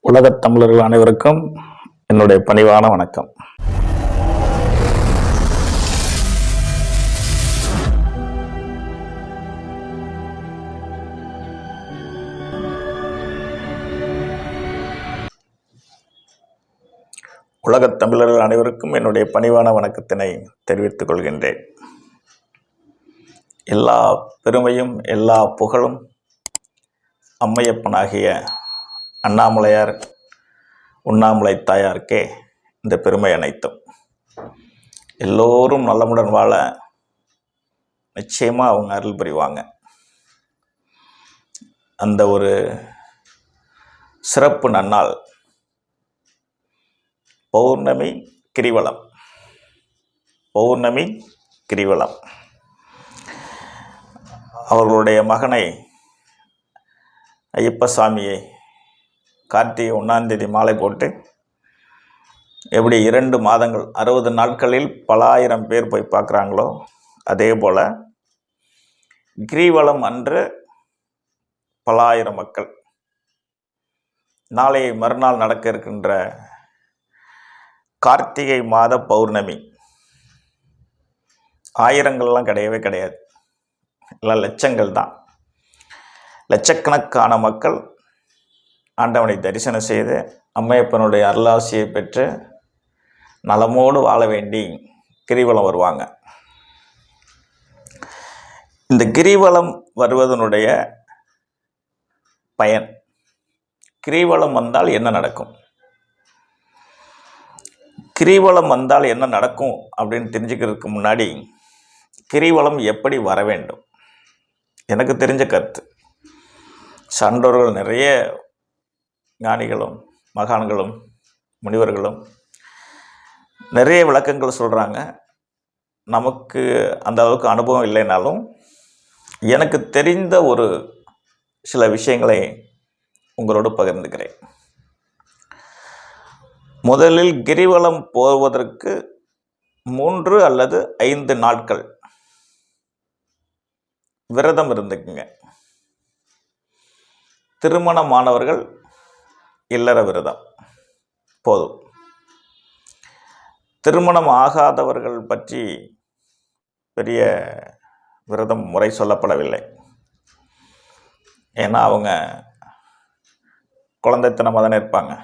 உலகத் தமிழர்கள் அனைவருக்கும் என்னுடைய பணிவான வணக்கம். உலகத் தமிழர்கள் அனைவருக்கும் என்னுடைய பணிவான வணக்கத்தினை தெரிவித்துக் கொள்கின்றேன். எல்லா பெருமையும் எல்லா புகழும் அம்மையப்பனாகிய அண்ணாமலையார் உண்ணாமலை தாயாருக்கே இந்த பெருமை அனைத்தும். எல்லோரும் நலமுடன் வாழ நிச்சயமாக அவங்க அருள் புரிவாங்க. அந்த ஒரு சிறப்பு நன்னாள் பௌர்ணமி கிரிவலம். பௌர்ணமி கிரிவலம். அவர்களுடைய மகனை ஐயப்ப சாமியை கார்த்திகை ஒன்றாந்தேதி மாலை போட்டு எப்படி இரண்டு மாதங்கள் அறுபது நாட்களில் பல ஆயிரம் பேர் போய் பார்க்குறாங்களோ அதே போல் கிரிவலம் அன்று பல ஆயிரம் மக்கள். நாளை மறுநாள் நடக்க இருக்கின்ற கார்த்திகை மாத பௌர்ணமி. ஆயிரங்கள்லாம் கிடையவே கிடையாது. எல்லாம் லட்சங்கள் தான். லட்சக்கணக்கான மக்கள் ஆண்டவனை தரிசனம் செய்து அம்மையப்பனுடைய அருளாசியை பெற்று நலமோடு வாழ வேண்டி கிரிவலம் வருவாங்க. இந்த கிரிவலம் வருவதனுடைய பயன் கிரிவலம் வந்தால் என்ன நடக்கும்? கிரிவலம் வந்தால் என்ன நடக்கும் அப்படின்னு தெரிஞ்சுக்கிறதுக்கு முன்னாடி கிரிவலம் எப்படி வர வேண்டும்? எனக்கு தெரிஞ்ச கருத்து. சான்றோர்கள் நிறைய ஞானிகளும் மகான்களும் முனிவர்களும் நிறைய விளக்கங்கள் சொல்கிறாங்க நமக்கு அந்த அளவுக்கு அனுபவம் இல்லைனாலும் எனக்கு தெரிந்த ஒரு சில விஷயங்களை உங்களோடு பகிர்ந்துக்கிறேன். முதலில் கிரிவலம் போவதற்கு மூன்று அல்லது ஐந்து நாட்கள் விரதம் இருந்துக்குங்க. திருமணமானவர்கள் இல்லற விரதம். போதும். திருமணம் ஆகாதவர்கள் பற்றி பெரிய விரதம் முறை சொல்லப்படவில்லை. ஏன்னா அவங்க குழந்தைத்தனமாக தானே இருப்பாங்க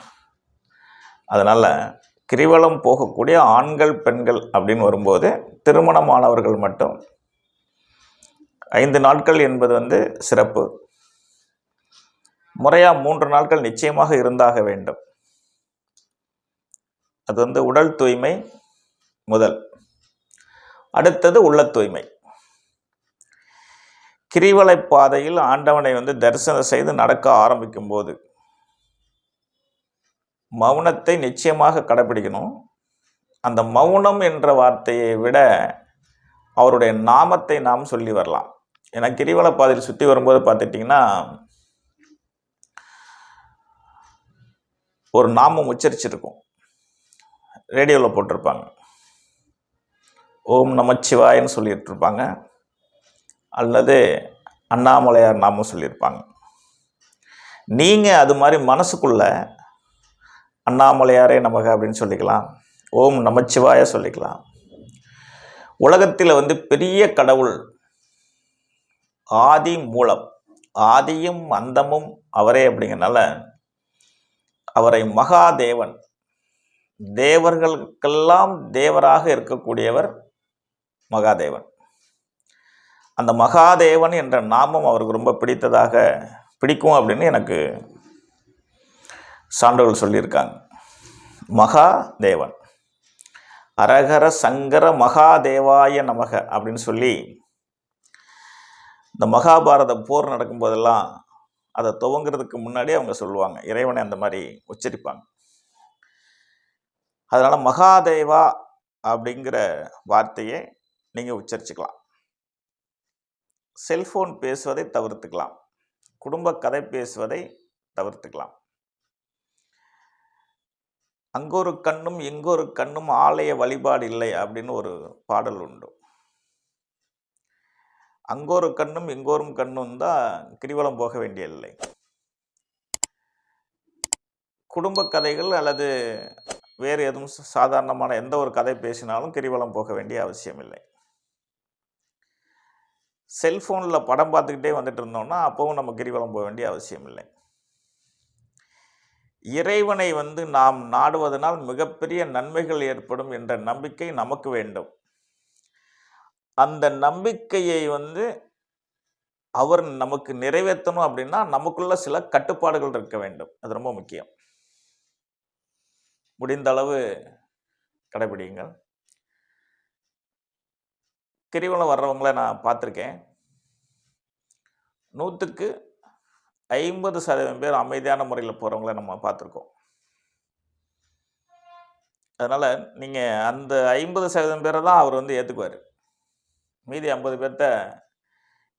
அதனால் கிரிவலம் போகக்கூடிய ஆண்கள் பெண்கள் அப்படின்னு வரும்போது திருமணமானவர்கள் மட்டும் ஐந்து நாட்கள் என்பது வந்து சிறப்பு. முறையாக மூன்று நாட்கள் நிச்சயமாக இருந்தாக வேண்டும். அது வந்து உடல் தூய்மை முதல். அடுத்தது உள்ள தூய்மை. கிரிவலை பாதையில் ஆண்டவனை வந்து தரிசனம் செய்து நடக்க ஆரம்பிக்கும் போது மௌனத்தை நிச்சயமாக கடைப்பிடிக்கணும் அந்த மௌனம் என்ற வார்த்தையை விட அவருடைய நாமத்தை நாம் சொல்லி வரலாம். ஏன்னா கிரிவல பாதையில் சுற்றி வரும்போது பார்த்துட்டிங்கன்னா ஒரு நாமம் உச்சரிச்சிருக்கும். ரேடியோவில் போட்டிருப்பாங்க. ஓம் நமச்சிவாயன்னு சொல்லிட்டு இருப்பாங்க அல்லது அண்ணாமலையார் நாமம் சொல்லியிருப்பாங்க. நீங்கள் அது மாதிரி மனசுக்குள்ள அண்ணாமலையாரே நமக அப்படின்னு சொல்லிக்கலாம். ஓம் நமச்சிவாய சொல்லிக்கலாம். உலகத்தில் வந்து பெரிய கடவுள் ஆதி மூலம் ஆதியும் அந்தமும் அவரே அப்படிங்கிறனால அவரை மகாதேவன். தேவர்களுக்கெல்லாம் தேவராக இருக்கக்கூடியவர் மகாதேவன். அந்த மகாதேவன் என்ற நாமம் அவருக்கு ரொம்ப பிடித்ததாக பிடிக்கும் அப்படின்னு எனக்கு சான்றோர்கள் சொல்லியிருக்காங்க. மகாதேவன். அரகர சங்கர மகாதேவாய நமக அப்படின்னு சொல்லி இந்த மகாபாரத போர் நடக்கும்போதெல்லாம் அதை துவங்குறதுக்கு முன்னாடி அவங்க சொல்லுவாங்க. இறைவனை அந்த மாதிரி உச்சரிப்பாங்க. அதனால் மகாதேவா அப்படிங்கிற வார்த்தையை நீங்கள் உச்சரிச்சுக்கலாம். செல்ஃபோன் பேசுவதை தவிர்த்துக்கலாம். குடும்ப கதை பேசுவதை தவிர்த்துக்கலாம். அங்கொரு கண்ணும் எங்கொரு கண்ணும் ஆலய வழிபாடு இல்லை அப்படின்னு ஒரு பாடல் உண்டு. அங்கொரு கண்ணும் எங்கோரும் கண்ணும் தான் கிரிவலம் போக வேண்டியதில்லை. குடும்ப கதைகள் அல்லது வேறு எதுவும் சாதாரணமான எந்த ஒரு கதை பேசினாலும் கிரிவலம் போக வேண்டிய அவசியம் இல்லை செல்ஃபோனில் படம் பார்த்துக்கிட்டே வந்துட்டு இருந்தோம்னா அப்போவும் நம்ம கிரிவலம் போக வேண்டிய அவசியம் இல்லை இறைவனை வந்து நாம் நாடுவதனால் மிகப்பெரிய நன்மைகள் ஏற்படும் என்ற நம்பிக்கை நமக்கு வேண்டும். அந்த நம்பிக்கையை வந்து அவர் நமக்கு நிறைவேற்றணும் அப்படின்னா நமக்குள்ள சில கட்டுப்பாடுகள் இருக்க வேண்டும். அது ரொம்ப முக்கியம். முடிந்த அளவு கடைபிடிங்கள் கிரிவலம் வர்றவங்கள நான் பார்த்துருக்கேன். நூற்றுக்கு ஐம்பது சதவீதம் பேர் அமைதியான முறையில் போகிறவங்கள நம்ம பார்த்துருக்கோம். அதனால் நீங்கள் அந்த ஐம்பது சதவீதம் பேரை தான் அவர் வந்து ஏற்றுக்குவார் மீதி ஐம்பது பேர்த்த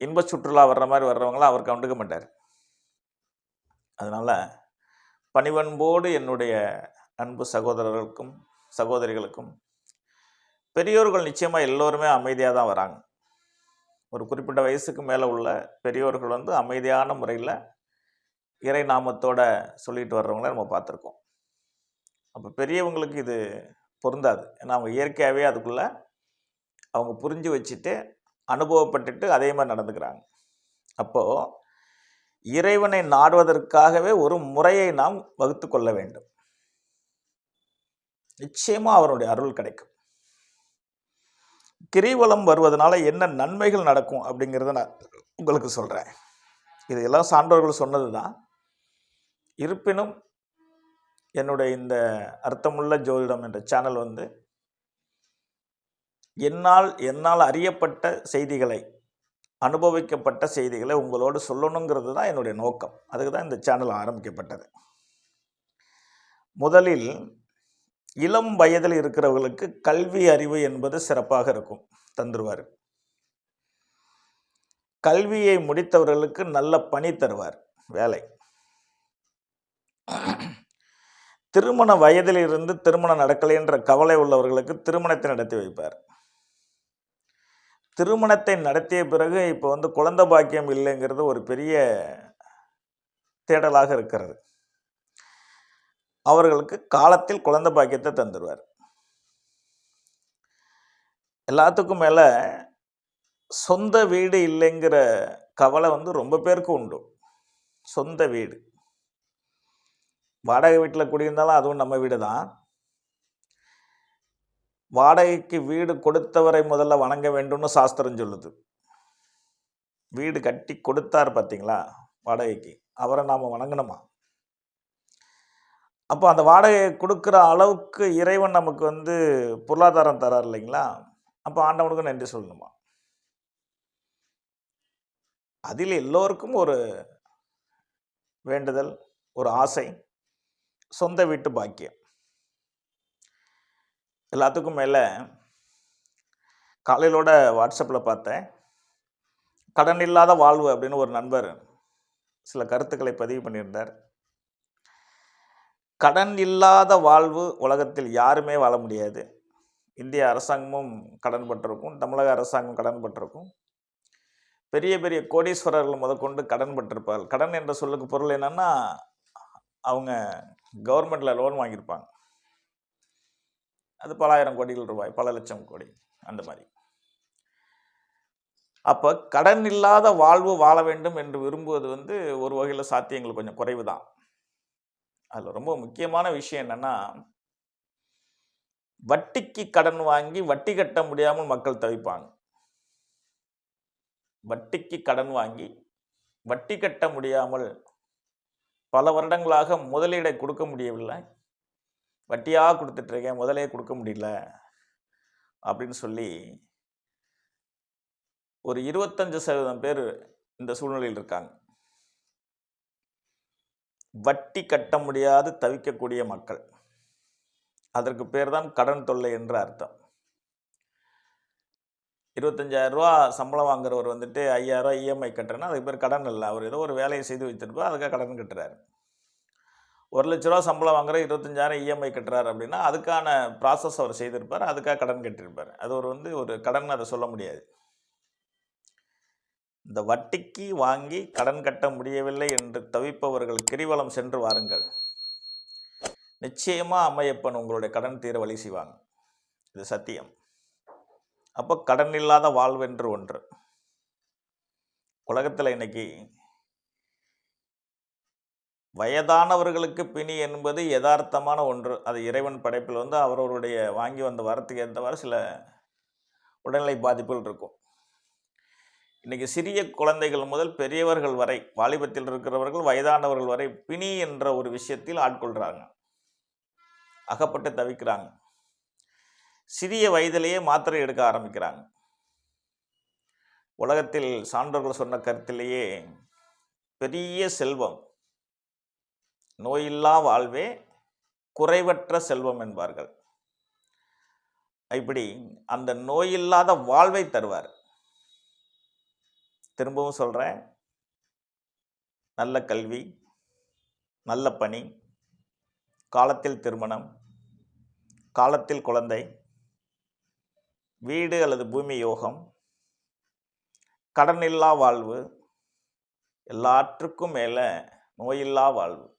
இன்ப சுற்றுலா வர்ற மாதிரி வர்றவங்களாம் அவர் கண்டுக்க மாட்டார். அதனால் பணிவன்போடு என்னுடைய அன்பு சகோதரர்களுக்கும் சகோதரிகளுக்கும் பெரியோர்கள் நிச்சயமாக எல்லோருமே அமைதியாக தான் வராங்க. ஒரு குறிப்பிட்ட வயசுக்கு மேலே உள்ள பெரியோர்கள் வந்து அமைதியான முறையில் இறை நாமத்தோட சொல்லிட்டு வர்றவங்கள நம்ம பார்த்துருக்கோம். அப்போ பெரியவங்களுக்கு இது பொருந்தாது. ஏன்னா அவங்க இயற்கையாகவே அதுக்குள்ளே அவங்க புரிஞ்சு வச்சுட்டு அனுபவப்பட்டுட்டு அதே மாதிரி நடந்துக்கிறாங்க. அப்போது இறைவனை நாடுவதற்காகவே ஒரு முறையை நாம் வகுத்து கொள்ள வேண்டும். நிச்சயமாக அவருடைய அருள் கிடைக்கும். கிரிவலம் வருவதனால என்ன நன்மைகள் நடக்கும் அப்படிங்கிறத நான் உங்களுக்கு சொல்கிறேன் இது எல்லாம் சான்றோர்கள் சொன்னது தான் இருப்பினும் என்னுடைய இந்த அர்த்தமுள்ள ஜோதிடம் என்ற சேனல் வந்து என்னால் என்னால் அறியப்பட்ட செய்திகளை அனுபவிக்கப்பட்ட செய்திகளை உங்களோடு சொல்லணுங்கிறது தான் என்னுடைய நோக்கம். அதுக்கு தான் இந்த சேனல் ஆரம்பிக்கப்பட்டது. முதலில் இளம் வயதில் இருக்கிறவர்களுக்கு கல்வி அறிவு என்பது சிறப்பாக இருக்கும் தந்துருவார். கல்வியை முடித்தவர்களுக்கு நல்ல பணி தருவார் வேலை. திருமண வயதிலிருந்து திருமணம் நடக்கலை என்ற கவலை உள்ளவர்களுக்கு திருமணத்தை நடத்தி வைப்பார். திருமணத்தை நடத்திய பிறகு இப்போ வந்து குழந்தை பாக்கியம் இல்லைங்கிறது ஒரு பெரிய தேடலாக இருக்கிறது. அவர்களுக்கு காலத்தில் குழந்தை பாக்கியத்தை தந்துடுவார் எல்லாத்துக்கும் மேலே சொந்த வீடு இல்லைங்கிற கவலை வந்து ரொம்ப பேருக்கு உண்டு. சொந்த வீடு. வாடகை வீட்டில் குடியிருந்தாலும் அதுவும் நம்ம வீடு தான் வாடகைக்கு வீடு கொடுத்தவரை முதல்ல வணங்க வேண்டும்னு சாஸ்திரம் சொல்லுது. வீடு கட்டி கொடுத்தார் பார்த்தீங்களா வாடகைக்கு. அவரை நாம் வணங்கணுமா? அப்போ அந்த வாடகையை கொடுக்குற அளவுக்கு இறைவன் நமக்கு வந்து பொருளாதாரம் தரார் இல்லைங்களா? அப்போ ஆண்டவனுக்கு நன்றி சொல்லணுமா? அதில் எல்லோருக்கும் ஒரு வேண்டுதல் ஒரு ஆசை சொந்த வீட்டு பாக்கியம். எல்லாத்துக்கும் மேலே காலையிலோட வாட்ஸ்அப்பில் பார்த்தேன். கடன் இல்லாத வாழ்வு அப்படின்னு ஒரு நண்பர் சில கருத்துக்களை பதிவு பண்ணியிருந்தார். கடன் இல்லாத வாழ்வு உலகத்தில் யாருமே வாழ முடியாது. இந்திய அரசாங்கமும் கடன் பட்டிருக்கும் தமிழக அரசாங்கம் கடன் பட்டிருக்கும். பெரிய பெரிய கோடீஸ்வரர்கள் முதற்கொண்டு கடன் பட்டிருப்பார்கள். கடன் என்ற சொல்லுக்கு பொருள் என்னன்னா அவங்க கவர்மெண்ட்டில் லோன் வாங்கியிருப்பாங்க. அது பலாயிரம் கோடிகள் ரூபாய் பல லட்சம் கோடி அந்த மாதிரி. அப்போ கடன் இல்லாத வாழ்வு வாழ வேண்டும் என்று விரும்புவது வந்து ஒரு வகையில் சாத்தியங்கள் கொஞ்சம் குறைவு தான் அதில் ரொம்ப முக்கியமான விஷயம் என்னன்னா வட்டிக்கு கடன் வாங்கி வட்டி கட்ட முடியாமல் மக்கள் தவிப்பாங்க. வட்டிக்கு கடன் வாங்கி வட்டி கட்ட முடியாமல் பல வருடங்களாக முதலீடை கொடுக்க முடியவில்லை. வட்டியாக கொடுத்துட்ருக்கேன் முதலே கொடுக்க முடியல அப்படின்னு சொல்லி ஒரு இருபத்தஞ்சு சதவீதம் பேர் இந்த சூழ்நிலையில் இருக்காங்க. வட்டி கட்ட முடியாது தவிக்கக்கூடிய மக்கள். அதற்கு பேர் தான் கடன் தொல்லை என்று அர்த்தம். இருபத்தஞ்சாயிரம் ரூபா சம்பளம் வாங்குறவர் வந்துட்டு ஐயாயிரம் ரூபா இஎம்ஐ கட்டுறேன்னா அதுக்கு பேர் கடன் இல்லை அவர் ஏதோ ஒரு வேலையை செய்து வைத்திருப்பார் அதுக்காக கடன் கட்டுறாரு. ஒரு லட்ச ரூபா சம்பளம் வாங்குற இருபத்தஞ்சாயிரம் இஎம்ஐ கட்டுறாரு அப்படின்னா அதுக்கான ப்ராசஸ் அவர் செய்திருப்பார் அதுக்காக கடன் கட்டியிருப்பார். அது ஒரு வந்து ஒரு கடன் அதை சொல்ல முடியாது. இந்த வட்டிக்கு வாங்கி கடன் கட்ட முடியவில்லை என்று தவிப்பவர்கள் கிரிவலம் சென்று வாருங்கள். நிச்சயமாக அம்மையப்பன் உங்களுடைய கடன் தீர வழி செய்வாங்க இது சத்தியம். அப்போ கடன் இல்லாத வாழ்வென்று ஒன்று. உலகத்தில் இன்னைக்கு வயதானவர்களுக்கு பிணி என்பது யதார்த்தமான ஒன்று. அது இறைவன் படைப்பில் வந்து அவரவருடைய வாங்கி வந்த வரத்துக்கு ஏற்றவாறு சில உடல்நிலை பாதிப்புகள் இருக்கும். இன்றைக்கி சிறிய குழந்தைகள் முதல் பெரியவர்கள் வரை வாலிபத்தில் இருக்கிறவர்கள் வயதானவர்கள் வரை பிணி என்ற ஒரு விஷயத்தில் ஆட்கொள்கிறாங்க அகப்பட்டு தவிக்கிறாங்க. சிறிய வயதிலேயே மாத்திரை எடுக்க ஆரம்பிக்கிறாங்க. உலகத்தில் சான்றோர்கள் சொன்ன கருத்திலேயே பெரிய செல்வம் நோயில்லா வாழ்வே குறைவற்ற செல்வம் என்பார்கள். இப்படி அந்த நோயில்லாத வாழ்வை தருவார். திரும்பவும் சொல்கிறேன் நல்ல கல்வி நல்ல பணி காலத்தில் திருமணம் காலத்தில் குழந்தை வீடு அல்லது பூமி யோகம் கடனில்லா வாழ்வு எல்லாற்றுக்கும் மேலே நோயில்லா வாழ்வு.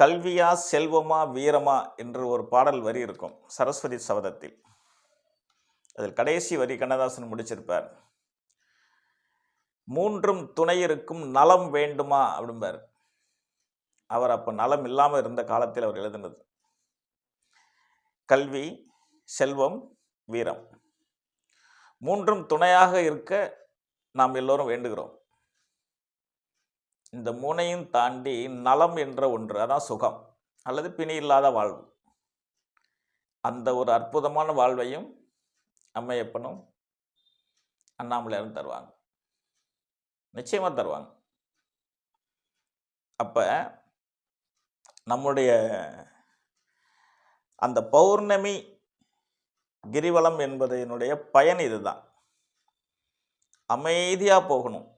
கல்வியா செல்வமா வீரமா என்று ஒரு பாடல் வரி இருக்கும். சரஸ்வதி சபதத்தில். அதில் கடைசி வரி கண்ணதாசன் முடிச்சிருப்பார். மூன்றும் துணை இருக்கும் நலம் வேண்டுமா? அப்படிம்பார். அவர் அப்போ நலம் இல்லாமல் இருந்த காலத்தில் அவர் எழுதினது. கல்வி செல்வம் வீரம். மூன்றும் துணையாக இருக்க நாம் எல்லோரும் வேண்டுகிறோம். இந்த மூனையும் தாண்டி நலம் என்ற ஒன்று அதான் சுகம் அல்லது பிணி இல்லாத வாழ்வு. அந்த ஒரு அற்புதமான வாழ்வையும் அம்மையப்பனும் அண்ணாமலையாரும் தருவாங்க. நிச்சயமாக தருவாங்க. அப்போ நம்முடைய அந்த பௌர்ணமி கிரிவலம் என்பதனுடைய பயன் இதுதான். அமைதியாக போகணும்.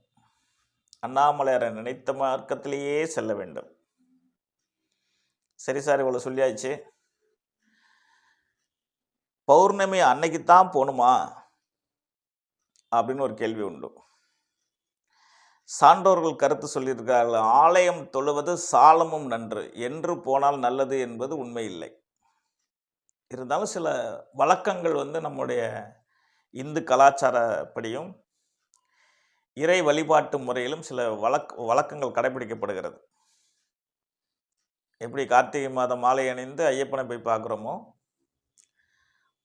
அண்ணாமலையாரை நினைத்த மார்க்கத்திலேயே செல்ல வேண்டும். சரி சார் இவ்வளோ சொல்லியாச்சு. பௌர்ணமி அன்னைக்கு தான் போகணுமா அப்படின்னு ஒரு கேள்வி உண்டு. சான்றோர்கள் கருத்து சொல்லியிருக்கிறார்கள் ஆலயம் தொழுவது சாலமும் நன்று என்று போனால் நல்லது என்பது உண்மை இல்லை. இருந்தாலும் சில வழக்கங்கள் வந்து நம்முடைய இந்து கலாச்சாரப்படியும் இறை வழிபாட்டு முறையிலும் சில வழக் வழக்கங்கள் கடைபிடிக்கப்படுகிறது. எப்படி கார்த்திகை மாதம் மாலை அணிந்து ஐயப்பனை போய் பார்க்குறோமோ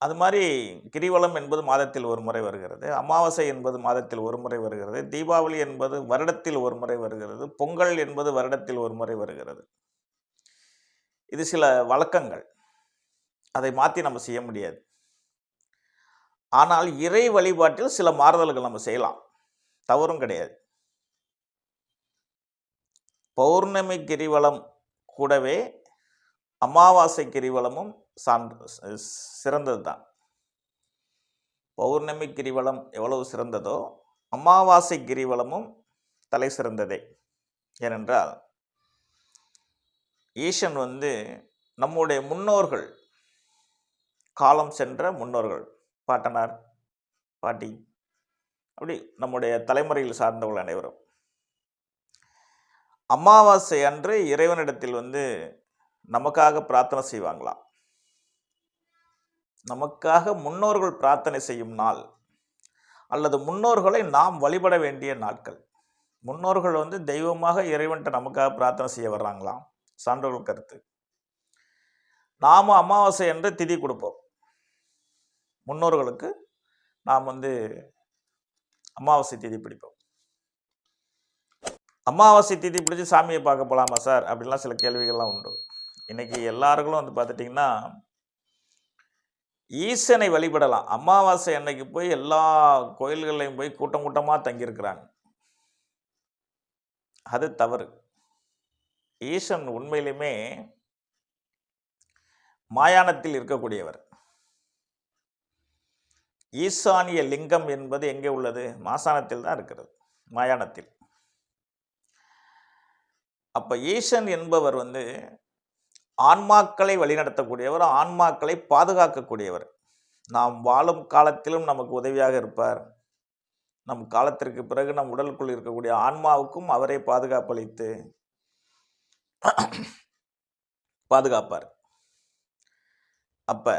அது மாதிரி கிரிவலம் என்பது மாதத்தில் ஒரு முறை வருகிறது. அமாவாசை என்பது மாதத்தில் ஒரு முறை வருகிறது. தீபாவளி என்பது வருடத்தில் ஒரு முறை வருகிறது. பொங்கல் என்பது வருடத்தில் ஒரு முறை வருகிறது. இது சில வழக்கங்கள். அதை மாற்றி நம்ம செய்ய முடியாது. ஆனால் இறை வழிபாட்டில் சில மாறுதல்கள் நம்ம செய்யலாம். தவறும் கிடையாது. பௌர்ணமி கிரிவலம் கூடவே அமாவாசை கிரிவலமும் சான்று சிறந்தது தான். பௌர்ணமி கிரிவலம் எவ்வளவு சிறந்ததோ அமாவாசை கிரிவலமும் தலை சிறந்ததே. ஏனென்றால் ஈசன் வந்து நம்முடைய முன்னோர்கள் காலம் சென்ற முன்னோர்கள் பாட்டனார் பாட்டி அப்படி நம்முடைய தலைமுறையில் சார்ந்தவர்கள் அனைவரும். அமாவாசை அன்று இறைவனிடத்தில் வந்து நமக்காக பிரார்த்தனை செய்வாங்களாம் நமக்காக முன்னோர்கள் பிரார்த்தனை செய்யும் நாள் அல்லது முன்னோர்களை நாம் வழிபட வேண்டிய நாட்கள். முன்னோர்கள் வந்து தெய்வமாக இறைவன்கிட்ட நமக்காக பிரார்த்தனை செய்ய வர்றாங்களாம் சான்றோர்கள் கருத்து. நாம் அமாவாசை என்று திதி கொடுப்போம். முன்னோர்களுக்கு நாம் வந்து அமாவாசை தேதி பிடிப்போம். அமாவாசை தேதி பிடிச்சி சாமியை பார்க்க போகலாமா சார்? அப்படிலாம் சில கேள்விகள்லாம் உண்டு. இன்னைக்கு எல்லாருக்கும் வந்து பார்த்துட்டிங்கன்னா ஈசனை வழிபடலாம். அமாவாசை அன்னைக்கு போய் எல்லா கோயில்கள்லையும் போய் கூட்டம் கூட்டமாக தங்கியிருக்கிறாங்க. அது தவறு. ஈசன் உண்மையிலுமே மாயானத்தில் இருக்கக்கூடியவர். ஈசானிய லிங்கம் என்பது எங்கே உள்ளது? மாசாணத்தில் தான் இருக்கிறது மயானத்தில். அப்போ ஈசன் என்பவர் வந்து ஆன்மாக்களை வழிநடத்தக்கூடியவர் ஆன்மாக்களை பாதுகாக்கக்கூடியவர். நாம் வாழும் காலத்திலும் நமக்கு உதவியாக இருப்பார். நம் காலத்திற்கு பிறகு நம் உடலுக்குள் இருக்கக்கூடிய ஆன்மாவுக்கும் அவரை பாதுகாப்பளித்து பாதுகாப்பார். அப்போ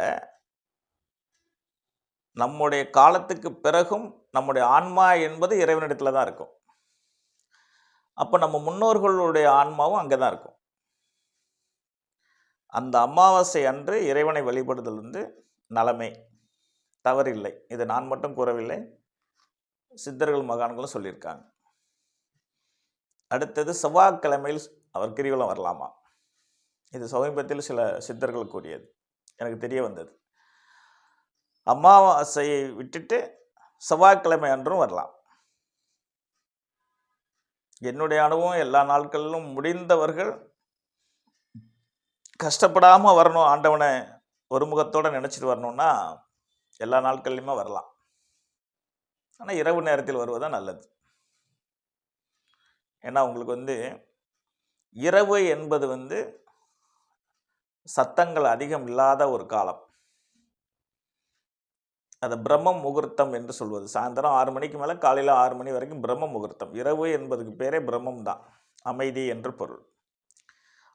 நம்முடைய காலத்துக்கு பிறகும் நம்முடைய ஆன்மா என்பது இறைவனிடத்தில் தான் இருக்கும். அப்போ நம்ம முன்னோர்களுடைய ஆன்மாவும் அங்கே தான் இருக்கும். அந்த அமாவாசை அன்று இறைவனை வழிபடுதல் வந்து நலமே. தவறில்லை. இது நான் மட்டும் கூறவில்லை. சித்தர்கள் மகான்களும் சொல்லியிருக்காங்க. அடுத்தது செவ்வாய்க்கிழமையில் அவர் கிரிவலம் வரலாமா? இது சமீபத்தில் சில சித்தர்கள் கூறியது. எனக்கு தெரிய வந்தது. அமாவாசையை விட்டுட்டு செவ்வாய்க்கிழமை அன்றும் வரலாம். என்னுடைய அனுபவம் எல்லா நாட்களிலும் முடிந்தவர்கள் கஷ்டப்படாமல் வரணும் ஆண்டவனை ஒரு முகத்தோடு நினச்சிட்டு வரணும்னா எல்லா நாட்கள்லையுமே வரலாம். ஆனால் இரவு நேரத்தில் வருவதுதான் நல்லது. ஏன்னா உங்களுக்கு வந்து இரவு என்பது வந்து சத்தங்கள் அதிகம் இல்லாத ஒரு காலம். அதை பிரம்ம முகூர்த்தம் என்று சொல்வது. சாயந்தரம் ஆறு மணிக்கு மேலே காலையில் ஆறு மணி வரைக்கும் பிரம்ம முகூர்த்தம். இரவு என்பதுக்கு பேரே பிரம்மம் தான் அமைதி என்று பொருள்.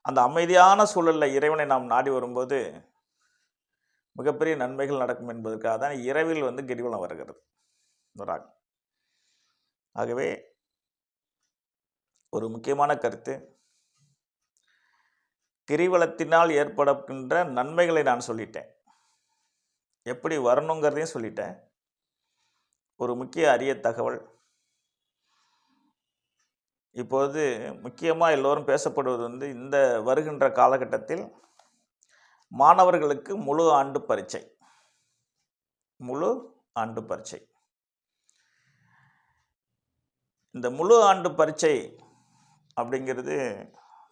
அந்த அமைதியான சூழலில் இறைவனை நாம் நாடி வரும்போது மிகப்பெரிய நன்மைகள் நடக்கும் என்பதற்காக தான் இரவில் வந்து கிரிவலம் வருகிறது. வராங்க ஆகவே ஒரு முக்கியமான கருத்து. கிரிவலத்தினால் ஏற்படுகின்ற நன்மைகளை நான் சொல்லிட்டேன். எப்படி வரணுங்கிறதையும் சொல்லிட்டேன். ஒரு முக்கிய அரிய தகவல். இப்போது முக்கியமாக எல்லோரும் பேசப்படுவது வந்து இந்த வருகின்ற காலகட்டத்தில் மாணவர்களுக்கு முழு ஆண்டு பரீட்சை. முழு ஆண்டு பரீட்சை. இந்த முழு ஆண்டு பரீட்சை அப்படிங்கிறது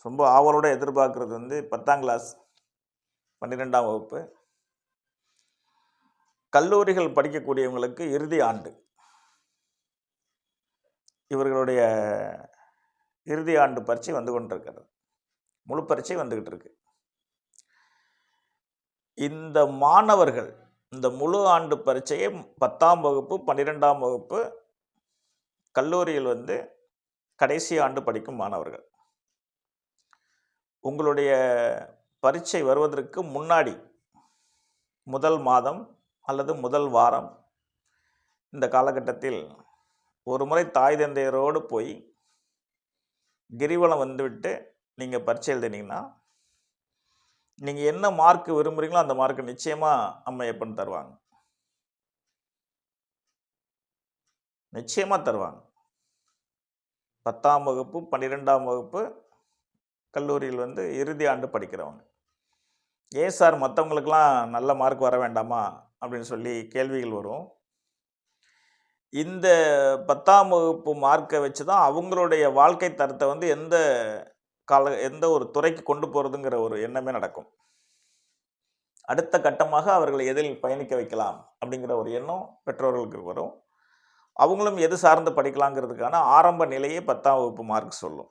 ரொம்ப ஆவலோடு எதிர்பார்க்குறது வந்து பத்தாம் கிளாஸ் பன்னிரெண்டாம் வகுப்பு. கல்லூரிகள் படிக்கக்கூடியவங்களுக்கு இறுதி ஆண்டு. இவர்களுடைய இறுதி ஆண்டு பரீட்சை வந்து கொண்டிருக்கிறது. முழு பரீட்சை வந்துக்கிட்டு இருக்கு. இந்த மாணவர்கள் இந்த முழு ஆண்டு பரீட்சையை பத்தாம் வகுப்பு பன்னிரெண்டாம் வகுப்பு கல்லூரியில் வந்து கடைசி ஆண்டு படிக்கும் மாணவர்கள். உங்களுடைய பரீட்சை வருவதற்கு முன்னாடி முதல் மாதம் அல்லது முதல் வாரம். இந்த காலகட்டத்தில் ஒரு முறை தாய் தந்தையரோடு போய் கிரிவலம் வந்துவிட்டு நீங்கள் பரீட்சை எழுதினீங்கன்னா நீங்கள் என்ன மார்க் விரும்புகிறீங்களோ அந்த மார்க்கை நிச்சயமாக அம்மையப்பன் தருவாங்க. நிச்சயமாக தருவாங்க. பத்தாம் வகுப்பு பன்னிரெண்டாம் வகுப்பு கல்லூரியில் வந்து இறுதி ஆண்டு படிக்கிறவங்க. ஏன் சார் மற்றவங்களுக்கெல்லாம் நல்ல மார்க் வர வேண்டாமா? அப்படின்னு சொல்லி கேள்விகள் வரும். இந்த பத்தாம் வகுப்பு மார்க்கை வச்சு தான் அவங்களுடைய வாழ்க்கை தரத்தை வந்து எந்த கால எந்த ஒரு துறைக்கு கொண்டு போகிறதுங்கிற ஒரு எண்ணமே நடக்கும். அடுத்த கட்டமாக அவர்களை எதில் பயணிக்க வைக்கலாம் அப்படிங்கிற ஒரு எண்ணம் பெற்றோர்களுக்கு வரும். அவங்களும் எது சார்ந்து படிக்கலாங்கிறதுக்கான ஆரம்ப நிலையே பத்தாம் வகுப்பு மார்க் சொல்லும்.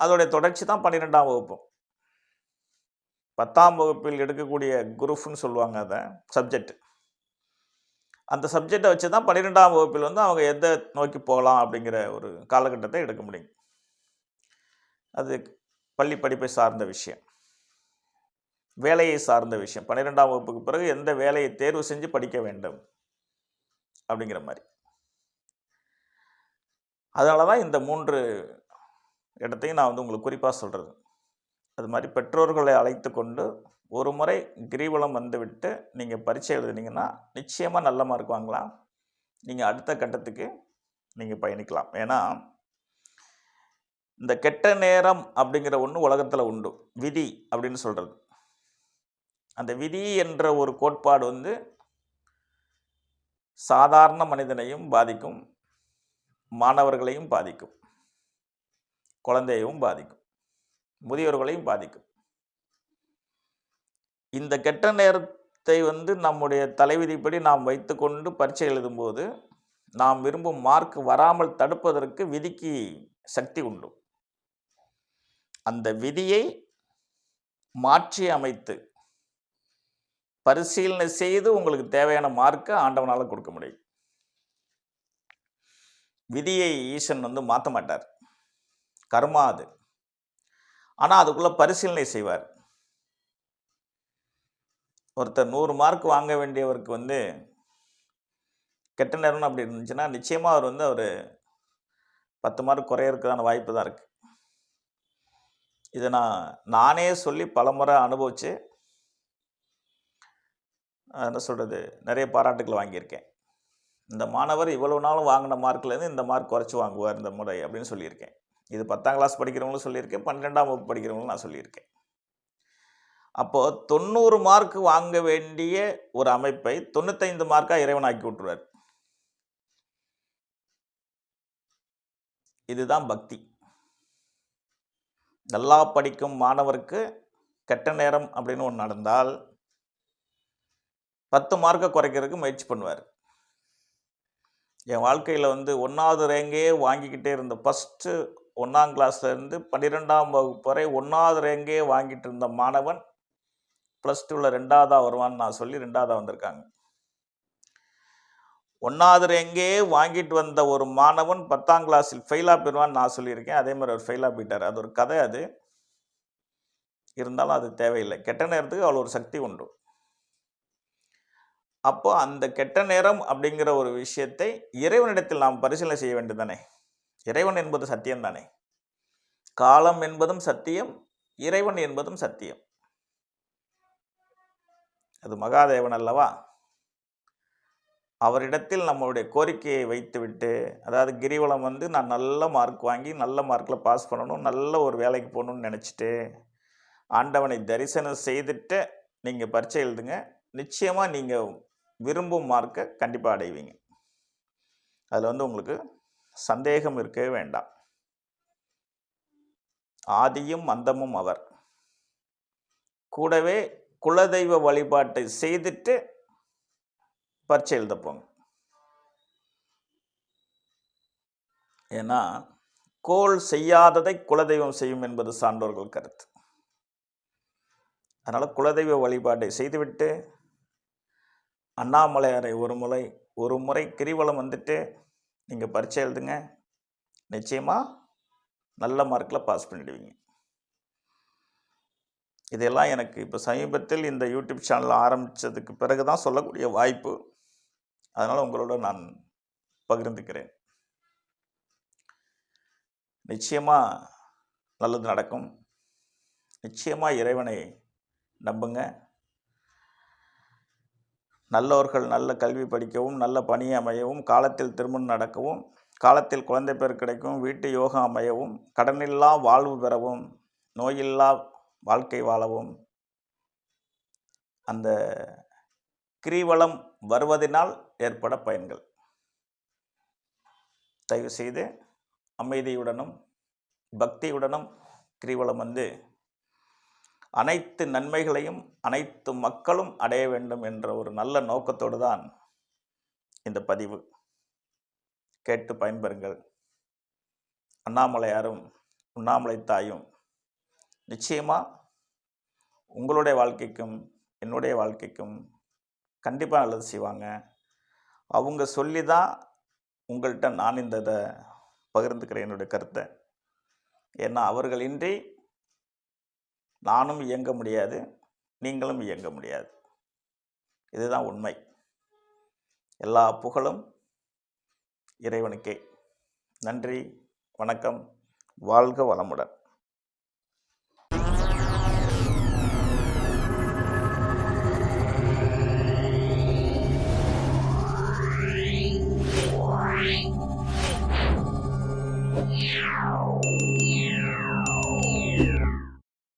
அதோடைய தொடர்ச்சி தான் பன்னிரெண்டாம் வகுப்பு. பத்தாம் வகுப்பில் எடுக்கக்கூடிய குரூப்னு சொல்லுவாங்க அதை சப்ஜெக்ட் அந்த சப்ஜெக்டை வச்சு தான் பன்னிரெண்டாம் வகுப்பில் வந்து அவங்க எதை நோக்கி போகலாம் அப்படிங்கிற ஒரு காலகட்டத்தை எடுக்க முடியும். அது பள்ளி படிப்பை சார்ந்த விஷயம். வேலையை சார்ந்த விஷயம். பன்னிரெண்டாம் வகுப்புக்கு பிறகு எந்த வேலையை தேர்வு செஞ்சு படிக்க வேண்டும் அப்படிங்கிற மாதிரி. அதனால தான் இந்த மூன்று இடத்தையும் நான் வந்து உங்களுக்கு குறிப்பாக சொல்கிறது அது மாதிரி பெற்றோர்களை அழைத்து கொண்டு ஒரு முறை கிரிவலம் வந்துவிட்டு நீங்கள் பரீட்சை எழுதுனீங்கன்னா நிச்சயமாக நல்ல மார்க் வாங்கலாம். நீங்கள் அடுத்த கட்டத்துக்கு நீங்கள் பயணிக்கலாம். ஏன்னா இந்த கெட்ட நேரம் அப்படிங்கிற ஒன்று உலகத்தில் உண்டு. விதி அப்படின்னு சொல்கிறது அந்த விதி என்ற ஒரு கோட்பாடு வந்து சாதாரண மனிதனையும் பாதிக்கும் மாணவர்களையும் பாதிக்கும் குழந்தையையும் பாதிக்கும். முதியோர்களையும் பாதிக்கும். இந்த கெட்ட நேரத்தை வந்து நம்முடைய தலைவிதிப்படி நாம் வைத்துக்கொண்டு பரீட்சை எழுதும்போது நாம் விரும்பும் மார்க் வராமல் தடுப்பதற்கு விதிக்கு சக்தி உண்டு. அந்த விதியை மாற்றி அமைத்து பரிசீலனை செய்து உங்களுக்கு தேவையான மார்க்கை ஆண்டவனால் கொடுக்க முடியும். விதியை ஈசன் வந்து மாற்ற மாட்டார். கர்மா அது. ஆனால் அதுக்குள்ளே பரிசீலனை செய்வார். ஒருத்தர் நூறு மார்க் வாங்க வேண்டியவருக்கு வந்து கெட்ட நேரம்னு அப்படி இருந்துச்சுன்னா நிச்சயமாக அவர் வந்து அவர் பத்து மார்க் குறையறதுக்கான வாய்ப்பு தான் இருக்குது இதை நான் நானே சொல்லி பலமுறை அனுபவித்து என்ன சொல்கிறது நிறைய பாராட்டுகள் வாங்கியிருக்கேன். இந்த மாணவர் இவ்வளவு நாளும் வாங்கின மார்க்லேருந்து இந்த மார்க் குறைச்சி வாங்குவார் இந்த முறை அப்படின்னு சொல்லியிருக்கேன். இது பத்தாம் கிளாஸ் படிக்கிறவங்களும் சொல்லியிருக்கேன். பன்னிரெண்டாம் வகுப்பு படிக்கிறவங்களும் நான் சொல்லியிருக்கேன். அப்போது தொண்ணூறு மார்க் வாங்க வேண்டிய ஒரு அமைப்பை தொண்ணூத்தைந்து மார்க்காக இறைவனாக்கி விட்டுருவார். இதுதான் பக்தி. நல்லா படிக்கும் மாணவருக்கு கெட்ட நேரம் அப்படின்னு ஒன்று நடந்தால் பத்து மார்க்கை குறைக்கிறதுக்கு முயற்சி பண்ணுவார். என் வாழ்க்கையில் வந்து ஒன்றாவது ரேங்கே வாங்கிக்கிட்டே இருந்த ஃபஸ்ட்டு ஒன்றாம் கிளாஸ்லேருந்து பன்னிரெண்டாம் வகுப்பு வரை ஒன்றாவது ரேங்கே வாங்கிட்டு இருந்த மாணவன் ப்ளஸ் டூவில் ரெண்டாவதாக வருவான்னு நான் சொல்லி ரெண்டாவதாக வந்திருக்காங்க. ஒன்றாவது ரேங்கே வாங்கிட்டு வந்த ஒரு மாணவன் பத்தாம் கிளாஸில் ஃபெயிலாக போயிடுவான்னு நான் சொல்லியிருக்கேன். அதே மாதிரி அவர் ஃபெயிலாக போயிட்டார். அது ஒரு கதை அது. இருந்தாலும் அது தேவையில்லை. கெட்ட நேரத்துக்கு அவ்வளோ ஒரு சக்தி உண்டு. அப்போது அந்த கெட்ட நேரம் அப்படிங்கிற ஒரு விஷயத்தை இறைவனிடத்தில் நாம் பரிசீலனை செய்ய வேண்டியதானே தானே இறைவன் என்பது சத்தியம் தானே காலம் என்பதும் சத்தியம் இறைவன் என்பதும் சத்தியம். அது மகாதேவன் அல்லவா? அவரிடத்தில் நம்மளுடைய கோரிக்கையை வைத்துவிட்டு அதாவது கிரிவலம் வந்து நான் நல்ல மார்க் வாங்கி நல்ல மார்க்கில் பாஸ் பண்ணணும் நல்ல ஒரு வேலைக்கு போகணும்னு நினச்சிட்டு ஆண்டவனை தரிசனம் செய்துட்டு நீங்கள் பரீட்சை எழுதுங்க. நிச்சயமாக நீங்கள் விரும்பும் மார்க்கை கண்டிப்பாக அடைவீங்க. அதில் வந்து உங்களுக்கு சந்தேகம் இருக்கவே வேண்டாம். ஆதியும் அந்தமும் அவர். கூடவே குலதெய்வ வழிபாட்டை செய்துட்டு பரீட்சை எழுத போங்க ஏன்னா கோல் செய்யாததை குலதெய்வம் செய்யும் என்பது சான்றோர்கள் கருத்து. அதனால் குலதெய்வ வழிபாட்டை செய்துவிட்டு அண்ணாமலையாரை ஒரு முறை ஒரு முறை கிரிவலம் வந்துட்டு நீங்கள் பரீட்சை எழுதுங்க. நிச்சயமாக நல்ல மார்க்கில் பாஸ் பண்ணிடுவீங்க. இதெல்லாம் எனக்கு இப்போ சமீபத்தில் இந்த யூடியூப் சேனல் ஆரம்பித்ததுக்கு பிறகு தான் சொல்லக்கூடிய வாய்ப்பு. அதனால் உங்களோட நான் பகிர்ந்துக்கிறேன். நிச்சயமாக நல்லது நடக்கும். நிச்சயமாக இறைவனை நம்புங்க. நல்லவர்கள் நல்ல கல்வி படிக்கவும் நல்ல பணி அமையவும் காலத்தில் திருமணம் நடக்கவும் காலத்தில் குழந்தை பேர் கிடைக்கும் வீட்டு யோகம் அமையவும் கடனில்லா வாழ்வு பெறவும் நோயில்லா வாழ்க்கை வாழவும். அந்த கிரிவலம் வருவதனால் ஏற்பட பயன்கள். தயவு செய்து அமைதியுடனும் பக்தியுடனும் கிரிவலம் வந்து அனைத்து நன்மைகளையும் அனைத்து மக்களும் அடைய வேண்டும் என்ற ஒரு நல்ல நோக்கத்தோடு தான் இந்த பதிவு. கேட்டு பயன்பெறுங்கள். அண்ணாமலையாரும் உண்ணாமலை தாயும் நிச்சயமாக உங்களுடைய வாழ்க்கைக்கும் என்னுடைய வாழ்க்கைக்கும் கண்டிப்பாக நல்லது செய்வாங்க. அவங்க சொல்லி தான் உங்கள்கிட்ட நான் இந்த இதை பகிர்ந்துக்கிறேன் என்னுடைய கருத்தை. ஏன்னா அவர்களின்றி நானும் இயங்க முடியாது நீங்களும் இயங்க முடியாது. இதுதான் உண்மை. எல்லா புகழும் இறைவனுக்கே. நன்றி வணக்கம் வாழ்க வளமுடன்.